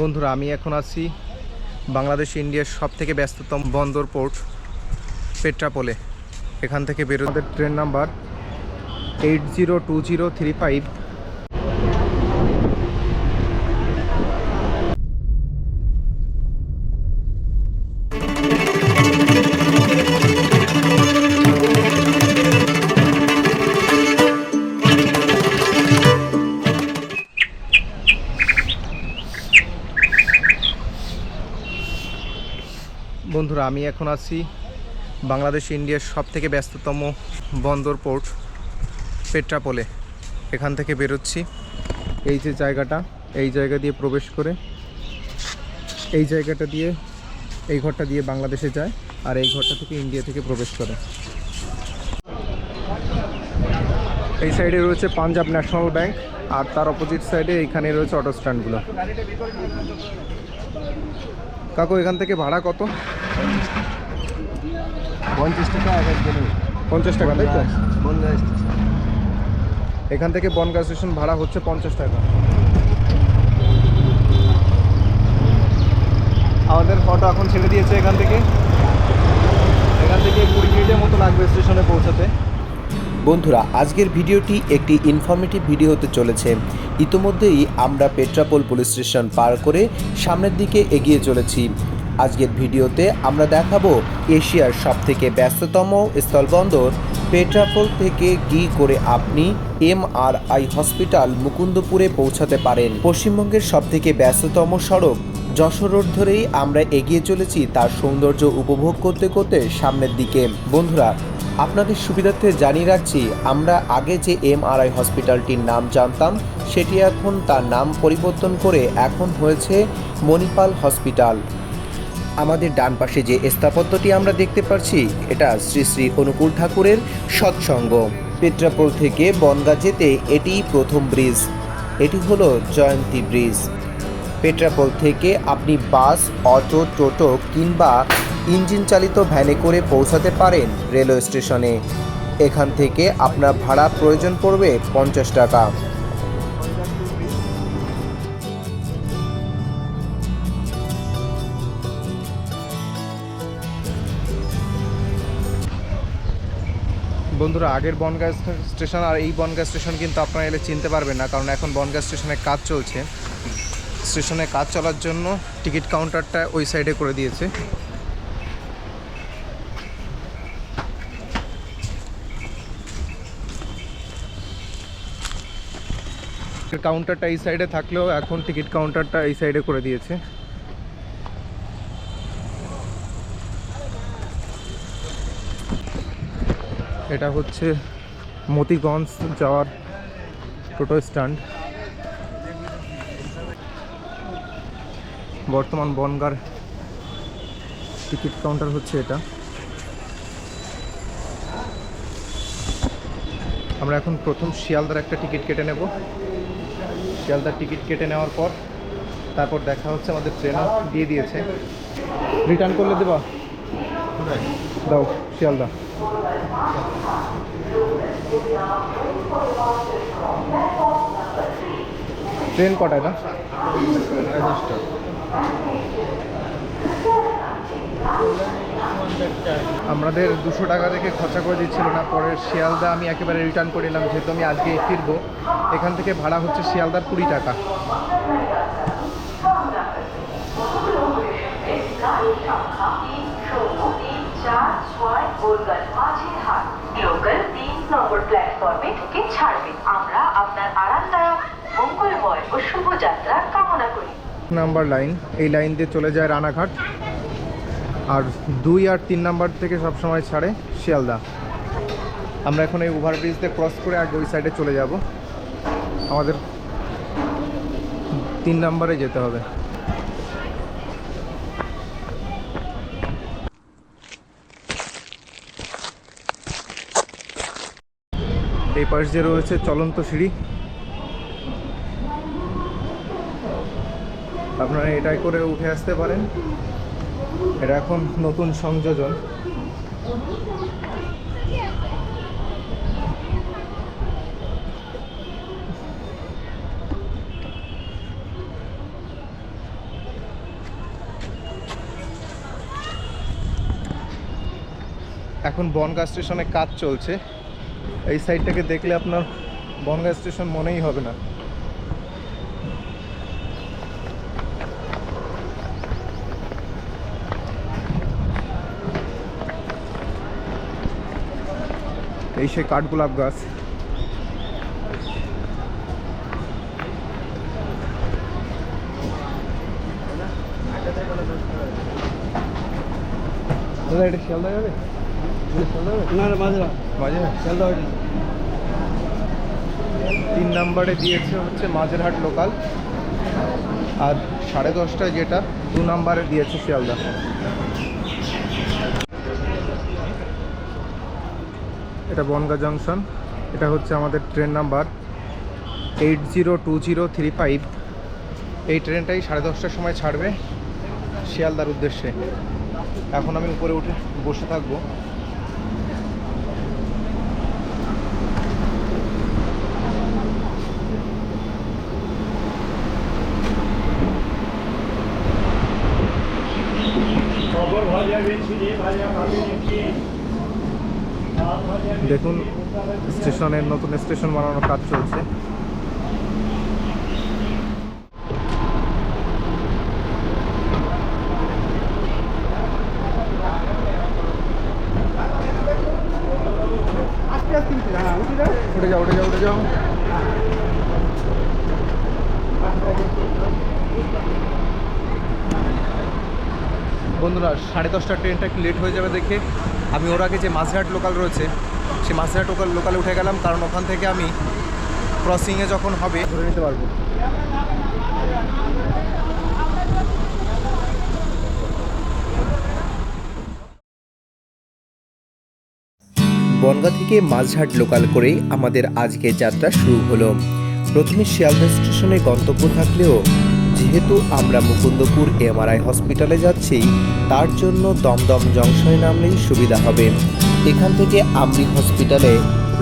বন্ধুরা, আমি এখন আছি বাংলাদেশ ইন্ডিয়ার সব থেকে ব্যস্ততম বন্দর পোর্ট পেট্রাপোলে। এখান থেকে বেরোতে train number eight zero two zero three five বন্ধুরা, আমি এখন আছি বাংলাদেশ ইন্ডিয়ার সব থেকে ব্যস্ততম বন্দর পোর্ট পেট্রাপোলে। এখান থেকে বেরোচ্ছি। এই যে জায়গাটা, এই জায়গা দিয়ে প্রবেশ করে এই জায়গাটা দিয়ে এই ঘরটা দিয়ে বাংলাদেশে যায় আর এই ঘরটা থেকে ইন্ডিয়া থেকে প্রবেশ করে। এই সাইডে রয়েছে পাঞ্জাব ন্যাশনাল ব্যাংক আর তার অপোজিট সাইডে এইখানে রয়েছে অটো স্ট্যান্ডগুলো। কাকু, এখান থেকে ভাড়া কত? পঞ্চাশ টাকা এক পঞ্চাশ টাকা তাই তো বনগাঁ স্টেশন এখান থেকে বনগাঁ স্টেশন ভাড়া হচ্ছে পঞ্চাশ টাকা। আমাদের অটো এখন ছেড়ে দিয়েছে এখান থেকে। এখান থেকে কুড়ি মিনিটের মতো লাগবে স্টেশনে পৌঁছাতে। বন্ধুরা আজকের ভিডিওটি একটি ইনফরমেটিভ ভিডিও হতে চলেছে। ইতোমধ্যেই আমরা পেট্রাপোল পুলিশ স্টেশন পার করে সামনের দিকে এগিয়ে চলেছি। আজকের ভিডিওতে আমরা দেখাবো এশিয়ার সবথেকে ব্যস্ততম স্থলবন্দর পেট্রাপোল থেকে কি করে আপনি এমআরআই হসপিটাল মুকুন্দপুরে পৌঁছাতে পারেন। পশ্চিমবঙ্গের সবথেকে ব্যস্ততম সড়ক যশোর রোড ধরেই আমরা এগিয়ে চলেছি তার সৌন্দর্য উপভোগ করতে করতে সামনের দিকে। বন্ধুরা, আপনাদের সুবিধার্থে জানিয়ে রাখছি, আমরা আগে যে এমআরআই হসপিটালটির নাম জানতাম, সেটি এখন তার নাম পরিবর্তন করে এখন হয়েছে মণিপাল হসপিটাল। আমাদের ডান পাশে যে স্থাপত্যটি আমরা দেখতে পাচ্ছি এটা শ্রী শ্রী অনুকূল ঠাকুরের সৎসঙ্গ। পেট্রাপোল থেকে বনগা যেতে এটিই প্রথম ব্রিজ, এটি হলো জয়ন্তী ব্রিজ। পেট্রাপোল থেকে আপনি বাস, অটো, টোটো কিংবা ইঞ্জিন চালিত ভ্যানে করে পৌঁছাতে পারেন রেলওয়ে স্টেশনে। এখান থেকে আপনার ভাড়া প্রয়োজন পড়বে পঞ্চাশ টাকা। বন্ধুরা, আগের বনগাঁ স্টেশন আর এই বনগাঁ স্টেশন কিন্তু আপনারা এলে চিনতে পারবেন না, কারণ এখন বনগাঁ স্টেশনে কাজ চলছে। স্টেশনে কাজ চলার জন্য টিকিট কাউন্টারটা ওই সাইডে করে দিয়েছে। কাউন্টারটা এই সাইডে থাকলেও এখন টিকিট কাউন্টারটা এই সাইডে করে দিয়েছে। এটা হচ্ছে মতিগঞ্জ যাওয়ার টোটো স্ট্যান্ড। বর্তমান বনগার টিকিট কাউন্টার হচ্ছে এটা। আমরা এখন প্রথম শিয়ালদার একটা টিকিট কেটে নেব। শিয়ালদার টিকিট কেটে নেওয়ার পর তারপর দেখা হচ্ছে আমাদের ট্রেনও দিয়ে দিয়েছে। রিটার্ন করলে দেবা? দাও শিয়ালদা ট্রেন কটায় না? আমাদের দুশো টাকা থেকে খরচা করে দিচ্ছিল না, পরে শিয়ালদা আমি একেবারে রিটার্ন করে নিলাম যেহেতু আমি আজকে ফিরবো। এখান থেকে ভাড়া হচ্ছে শিয়ালদার কুড়ি টাকা। লোকাল তিন নম্বর প্ল্যাটফর্মে ঢুকে ছাড়বেন আমরা আপনার আরামদায়ক, মঙ্গলময় ও কামনা করি। Number line. এই লাইন দিয়ে চলে যায় রানাঘাট। আর দুই আর তিন নাম্বার থেকে সব সময় ছাড়ে শিয়ালদা। আমরা এখন এই ওভারব্রিজ দিয়ে ক্রস করে আগে ওই সাইডে চলে যাব। আমাদের তিন নাম্বারে যেতে হবে। এই পাশ দিয়ে রয়েছে চলন্ত সিঁড়ি। আপনারা এটাই করে উঠে আসতে পারেন। এটা এখন নতুন সংযোজন। এখন বনগা স্টেশনে কাজ চলছে। এই সাইডটাকে দেখলে আপনার বনগা স্টেশন মনেই হবে না। এই সে কাঠগোলাপ গাছ। দাদা, এটা শিয়ালদা যাবে? না না মাঝে। শিয়ালদা তিন নম্বরে দিয়েছে হচ্ছে মাঝেরহাট লোকাল। আর সাড়ে দশটায় যেটা দু নম্বরে দিয়েছে শিয়ালদা। এটা বনগা জাংশন। এটা হচ্ছে আমাদের train number eight zero two zero three five. এই ট্রেনটাই সাড়ে দশটার সময় ছাড়বে শিয়ালদার উদ্দেশ্যে। এখন আমি উপরে উঠে বসে থাকব। দেখুন স্টেশনের নতুন স্টেশন বানানোর কাজ চলছে উঠে যাও উঠে যাও উঠে যাও বন্ধুরা, সাড়ে দশটার ট্রেনটা একটু লেট হয়ে যাবে দেখে। আমি ওর আগে যে মাঝঘাট লোকাল রয়েছে, সেই মাঝঘাট লোকাল লোকালে উঠে গেলাম, কারণ ওখান থেকে আমি ক্রসিংয়ে যখন হবে, ধরে নিতে পারব। বনগা থেকে মাঝহাট লোকাল করেই আমাদের আজকের যাত্রা শুরু হলো। প্রথমে শিয়ালদা স্টেশনে গন্তব্য থাকলেও যেহেতু আমরা মুকুন্দপুর এমআরআই হসপিটালে যাচ্ছি, তার জন্য দমদম জংশনে নামলেই সুবিধা হবে। এখান থেকে আমরি হসপিটালে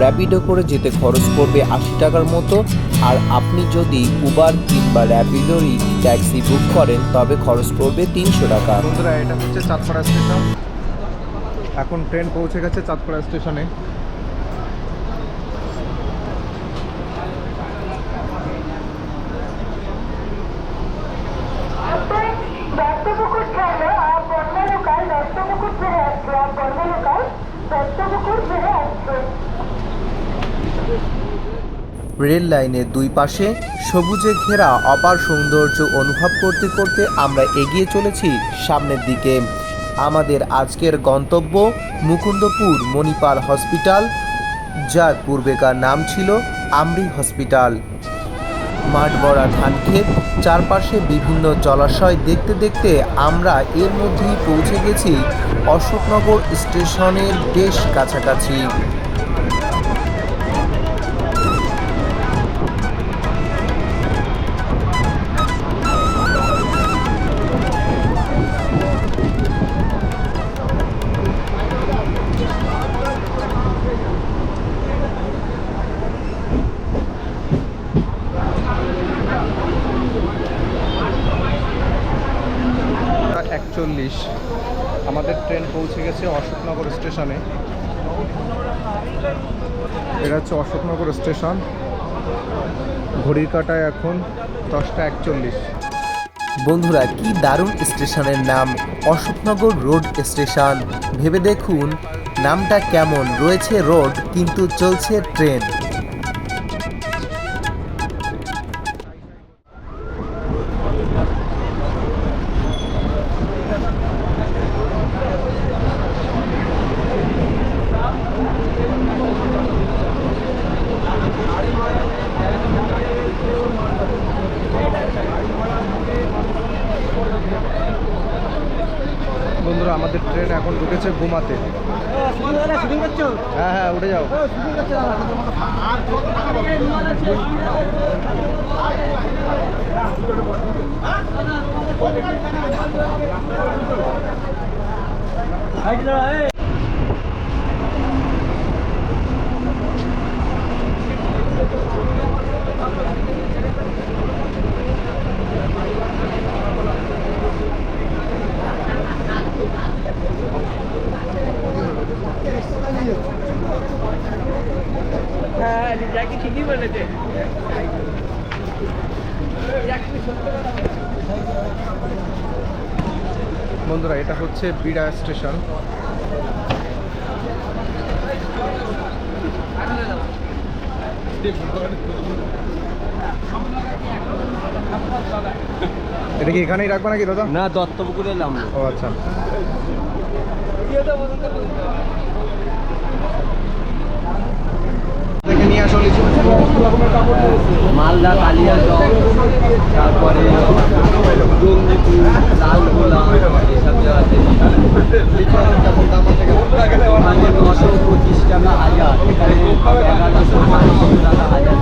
র্যাপিডো করে যেতে খরচ পড়বে আশি টাকার মতো, আর আপনি যদি উবার কিংবা র্যাপিডোরই ট্যাক্সি বুক করেন, তবে খরচ পড়বে তিনশো টাকা। বন্ধুরা, এটা হচ্ছে চাঁদপাড়া স্টেশন। এখন ট্রেন পৌঁছে গেছে চাঁদপাড়া স্টেশনে দত্তপুকুর ছাড়লো আর বন্ধ লোকাল দত্তপুকুর ফিরে আসছে আর বন্ধ লোকাল দত্তপুকুর ফিরে আসছে রেল লাইনের দুই পাশে সবুজে ঘেরা অপার সৌন্দর্য অনুভব করতে করতে আমরা এগিয়ে চলেছি সামনের দিকে। আমাদের আজকের গন্তব্য মুকুন্দপুর মণিপাল হসপিটাল, যার পূর্বেকার নাম ছিল আমরি হসপিটাল। মাঠ ভরা ধান ক্ষেত চারপাশে বিভিন্ন জলাশয় দেখতে দেখতে আমরা এর মধ্যেই পৌঁছে গেছি অশোকনগর স্টেশনের বেশ কাছাকাছি। স্টেশনে। এটা হচ্ছে অশোকনগর স্টেশন। ঘড়ির কাটায় এখন দশটা একচল্লিশ। বন্ধুরা, কি দারুণ স্টেশনের নাম অশোকনগর রোড স্টেশন। ভেবে দেখুন, নামটা কেমন? রয়েছে রোড, কিন্তু চলছে ট্রেন। আমাদের ট্রেন এখন ঢুকেছে ঘুমাতে হ্যাঁ হ্যাঁ উঠে যাও। হাইট হচ্ছে বিড়া স্টেশন। এটা কি এখানেই রাখব নাকি দাদা? না দত্তপুকুরে নাম ও আচ্ছা। লিচু মালদা কালিয়াচক তারপরে লাল লালগোলা এসব জায়গাতে ওখানে নশো পঁচিশ টাকা হাজার এখানে এগারোশো বাইশশো টাকা হাজার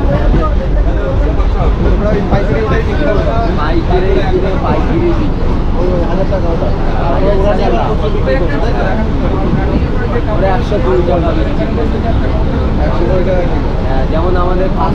তোমরা ওই পাইকারি ওটাই বিক্রি করবে পাইকারি কিনে পাইকারি হাজার টাকা হাজার টাকা ওরা একশো কুড়ি টাকা বিক্রি করবে। একশো কুড়ি টাকা কিলো হ্যাঁ, যেমন আমাদের পাঁচ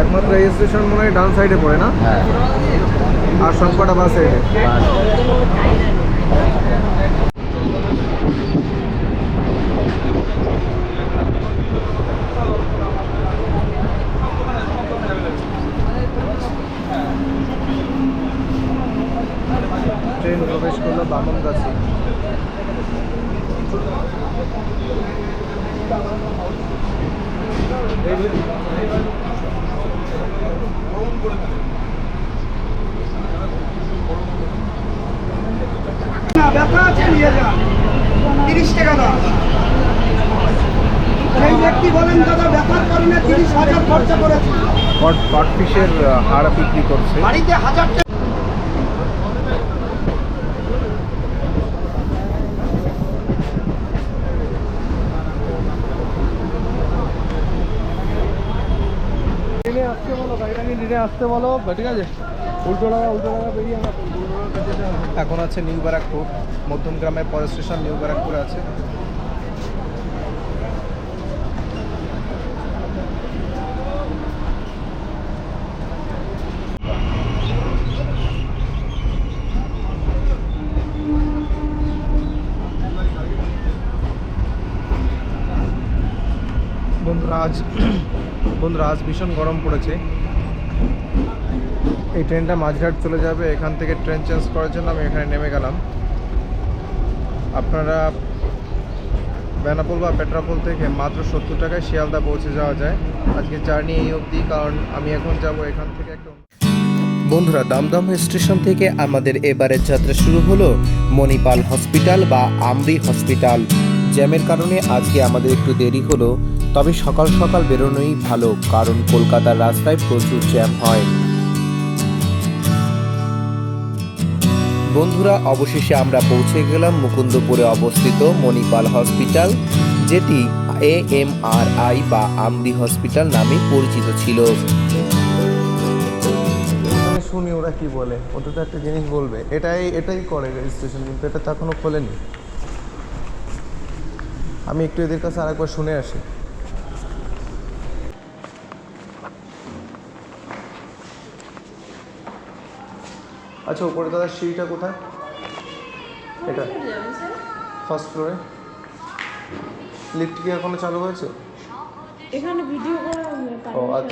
একমাত্র এই স্টেশন মনে হয় ডান সাইডে পড়ে না? হ্যাঁ। আর সবকটা বাস সাইডে বাস। ট্রেন প্রবেশ করল বামনগাছি। ব্যথা আছে নিয়ে যান তিরিশ টাকা দাম সেই ব্যক্তি বলেন দাদা ব্যথার কারণে তিরিশ হাজার খরচা করেছি। কট হাড় বিক্রি করছে। বাড়িতে হাজার টাকা ট্রেনে আসতে বলো গাড়িটাকে ট্রেনে আসতে বলো ঠিক আছে? উল্টো উল্টো বেরিয়ে এখন আছে নিউ ব্যারাকপুর, মধ্যম গ্রামের পরের স্টেশন নিউ ব্যারাকপুর আছে। বন্ধুরা, আজ বন্ধুরা, আজ ভীষণ গরম পড়েছে। এই ট্রেনটা মাঝঘাট চলে যাবে, এখান থেকে ট্রেন চেঞ্জ করার জন্য আমি এখানে নেমে গেলাম। আপনারা বেনাপোল বা পেট্রাপোল থেকে মাত্র সত্তর টাকায় শিয়ালদা পৌঁছে যাওয়া যায়। আজকে জার্নি এই অবধি, কারণ আমি এখন যাব এখান থেকে একটা বন্ধুরা, দমদম স্টেশন থেকে আমাদের এবারের যাত্রা শুরু হলো মণিপাল হসপিটাল বা আমরি হসপিটাল। জ্যামের কারণে আজকে আমাদের একটু দেরি হলো। তবে সকাল সকাল বেরোনোই ভালো, কারণ কলকাতার রাস্তায় প্রচুর জ্যাম হয়। বন্ধুরা, অবশেষে আমরা পৌঁছে গেলাম মুকুন্দপুরে অবস্থিত মণিপাল হসপিটাল, যেটি এ এম আর আই বা আমরি হসপিটাল নামে পরিচিত ছিল। শুনি, ওরা কি বলে? ওটা তো একটা জিনিস বলবে। এটাই এটাই করে রেজিস্ট্রেশন, কিন্তু এটা তো এখনও খোলেনি। আমি একটু এদের কাছে আরেকবার শুনে আসি। আচ্ছা উপরে দাদা সিঁড়িটা কোথায়? এটা। ফার্স্ট ফ্লোরে লিফট কি এখনও চালু হয়েছে? এখানে ভিডিও করা ও আচ্ছা।